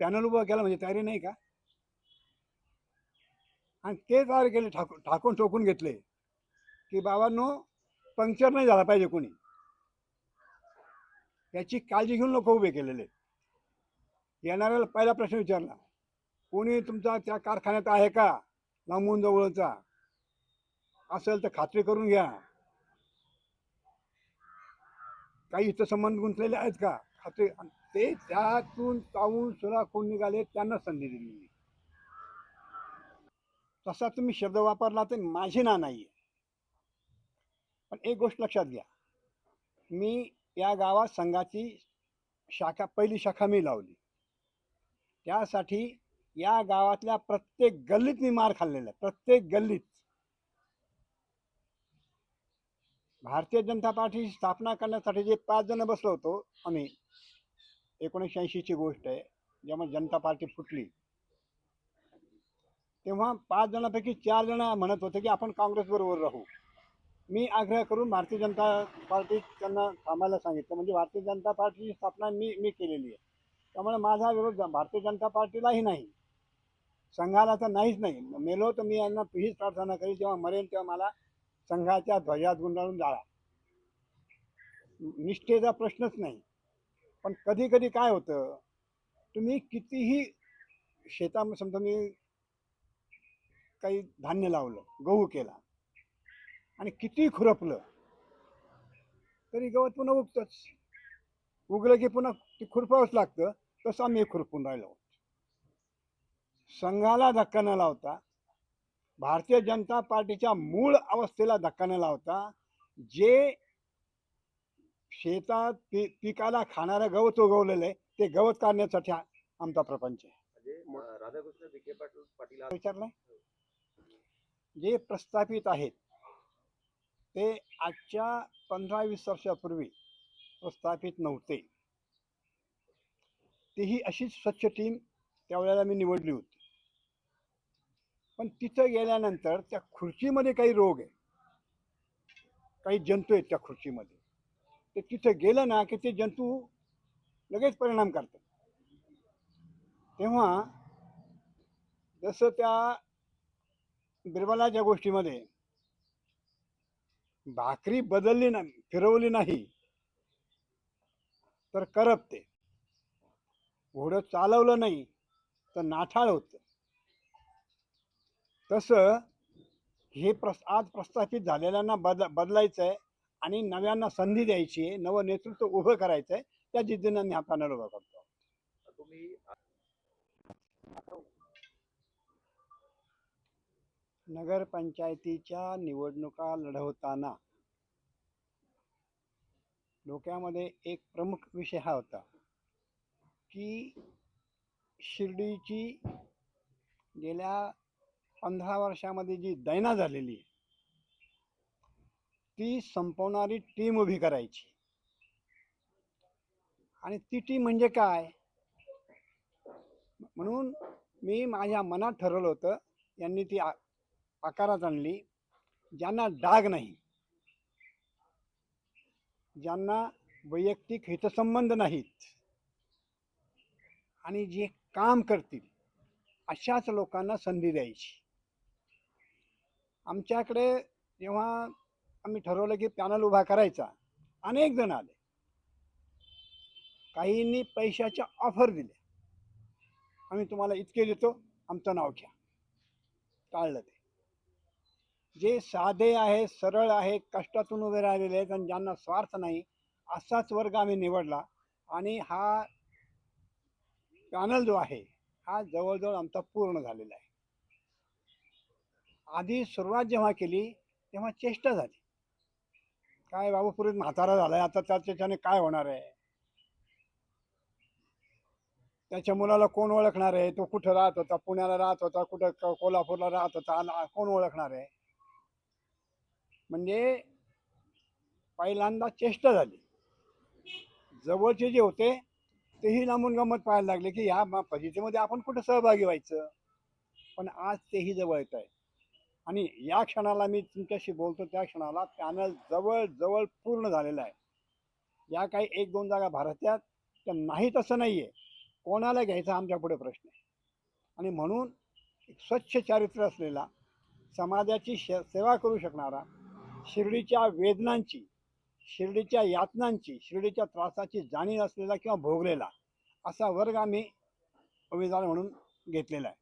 Panel उभं केलं म्हणजे तयारी नाही का? आणि ते तयार केले ठाकून ठाकून ठोकून घेतले की बाबांनो पंक्चर नाही झाला पाहिजे कोणी. याची काळजी घेऊन लोक उभे केलेले. येणाऱ्याला पहिला प्रश्न विचारला कोणी तुमचा त्या कारखान्यात आहे का? लांबून जवळचा. असेल तर खात्री करून घ्या. काही इथं संबंध गुंतलेले आहेत का? खात्री ते त्यातून पाहून सुद्धा कोण निघाले त्यांना संधी दिली तसा तुम्ही शब्द वापरला तर माझे ना नाही पण एक गोष्ट लक्षात घ्या. मी या गावात संघाची शाखा पहिली शाखा मी लावली. त्यासाठी या गावातल्या प्रत्येक गल्लीत मी मार खाल्लेला आहे प्रत्येक गल्लीत. भारतीय जनता पार्टीची स्थापना करण्यासाठी जे पाच जण बसलो होतो आम्ही एकोणीसशे ऐंशीची गोष्ट आहे जेव्हा जनता पार्टी फुटली. तेव्हा पाच जणांपैकी चार जण म्हणत होते की आपण काँग्रेसबरोबर राहू. मी आग्रह करून भारतीय जनता पार्टी त्यांना थांबायला सांगितलं. म्हणजे भारतीय जनता पार्टीची स्थापना मी मी केलेली आहे. त्यामुळे माझा विरोध भारतीय जनता पार्टीलाही नाही. संघाला तर नाहीच नाही. मेलो तर मी यांना हीच प्रार्थना करी जेव्हा मरेल तेव्हा मला संघाच्या ध्वजात गुंडाळून जाळा. निष्ठेचा प्रश्नच नाही. पण कधी कधी काय होतं तुम्ही कितीही शेतामध्ये समजा मी काही धान्य लावलं गहू केला आणि किती खुरपलं तरी गवत पुन्हा उगतंच. उगलं की पुन्हा ते खुरपावंच लागतं तसं आम्ही खुरपून राहिलो. संघाला धक्का न लावता भारतीय जनता पार्टीच्या मूळ अवस्थेला धक्का न लावता जे शेतात पी पिकाला खाणारं गवत उगवलेलं आहे ते गवत काढण्यासाठी हा आमचा प्रपंच आहे. म्हणजे राधाकृष्ण विखे पाटील पाटील विचारलंय? जे प्रस्थापित आहेत ते आजच्या पंधरा वीस वर्षापूर्वी प्रस्थापित नव्हते. तीही अशीच स्वच्छ टीम त्यावेळेला मी निवडली होती. पण तिथं गेल्यानंतर त्या खुर्चीमध्ये काही रोग आहे. काही जंतू आहेत त्या खुर्चीमध्ये. ते तिथं गेलं ना की ते जंतू लगेच परिणाम करतात. तेव्हा जसं त्या बिरबलाच्या गोष्टीमध्ये भाकरी बदलली नाही फिरवली नाही तर करपते. घोडं चालवलं नाही तर नाठाळ होतं. तसं हे प्रस आज प्रस्थापित झालेल्यांना बद बदलायचं आहे आणि नव्यांना संधी द्यायची आहे नवं नेतृत्व उभं करायचं आहे त्या जिद्दीनं मी हा पॅनल उभा करतो. तुम्ही नगरपंचायतीच्या निवडणुका लढवताना डोक्यामध्ये एक प्रमुख विषय हा होता की शिर्डीची गेल्या पंधरा वर्षामध्ये जी दैना झालेली आहे ती संपवणारी टीम उभी करायची. आणि ती टीम म्हणजे काय? म्हणून मी माझ्या मनात ठरवलं होतं यांनी ती आकारात आणली ज्यांना डाग नाही ज्यांना वैयक्तिक हितसंबंध नाहीत आणि जे काम करतील अशाच लोकांना संधी द्यायची. आमच्याकडे जेव्हा आम्ही ठरवलं की पॅनल उभा करायचा. अनेक जण आले. काहींनी पैशाच्या ऑफर दिल्या. आम्ही तुम्हाला इतके देतो आमचं नाव घ्या. टाळलं ते. जे साधे आहे सरळ आहे कष्टातून उभे राहिलेले आहेत आणि ज्यांना स्वार्थ नाही असाच वर्ग आम्ही निवडला. आणि हा पॅनल जो आहे हा जवळजवळ आमचा पूर्ण झालेला आहे. आधी सुरुवात जेव्हा केली तेव्हा चेष्टा झाली. काय बाबू पुरीत म्हातारा झालाय. आता त्याच्याने काय होणार आहे? त्याच्या मुलाला कोण ओळखणार आहे? तो कुठं राहत होता? पुण्याला राहत होता कुठं कोल्हापूरला राहत होता? कोण ओळखणार आहे? म्हणजे पहिल्यांदा चेष्टा झाली. जवळचे जे होते तेही लांबून गमत पाहायला लागले की ह्या मा- फजितीमध्ये आपण कुठं सहभागी व्हायचं? पण आज तेही जवळ येत आहे. आणि या क्षणाला मी तुमच्याशी बोलतो त्या क्षणाला पॅनल जवळजवळ पूर्ण झालेलं आहे. या काही एक दोन जागा भारतात त्या नाही तसं नाही आहे कोणाला घ्यायचा आमच्या पुढे प्रश्न आहे? आणि म्हणून एक स्वच्छ चारित्र्य असलेला समाजाची श सेवा करू शकणारा शिर्डीच्या वेदनांची शिर्डीच्या यातनांची शिर्डीच्या त्रासाची जाणीव असलेला किंवा भोगलेला असा वर्ग आम्ही उमेदवार म्हणून घेतलेला आहे.